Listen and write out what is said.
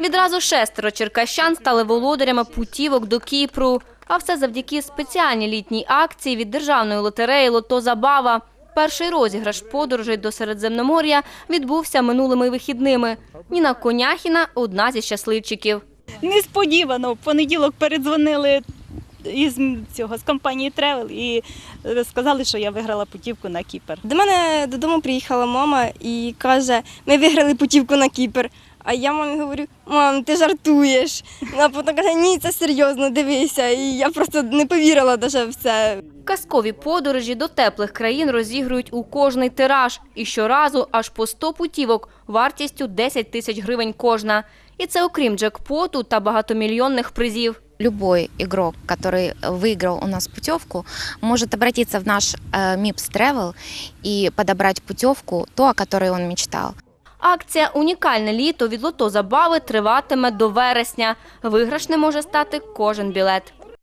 Відразу шестеро черкащан стали володарями путівок до Кіпру. А все завдяки спеціальній літній акції від державної лотереї «Лото Забава». Перший розіграш подорожей до Середземномор'я відбувся минулими вихідними. Ніна Коняхіна – одна зі щасливчиків. Несподівано в понеділок передзвонили із цього з компанії Тревел і сказали, що я виграла путівку на Кіпр. До мене додому приїхала мама і каже: ми виграли путівку на Кіпр. А я мамі говорю, мам, ти жартуєш. А потім каже, ні, це серйозно, дивися. І я просто не повірила даже в це. Казкові подорожі до теплих країн розігрують у кожний тираж. І щоразу аж по 100 путівок вартістю 10 тисяч гривень кожна. І це окрім джекпоту та багатомільйонних призів. Любой игрок, который выиграл у нас путевку, может обратиться в наш э, MIPS Travel и подобрать путевку, то, о которой он мечтал. Акція «Унікальне літо» від лото забави триватиме до вересня. Виграшним може стати кожен білет.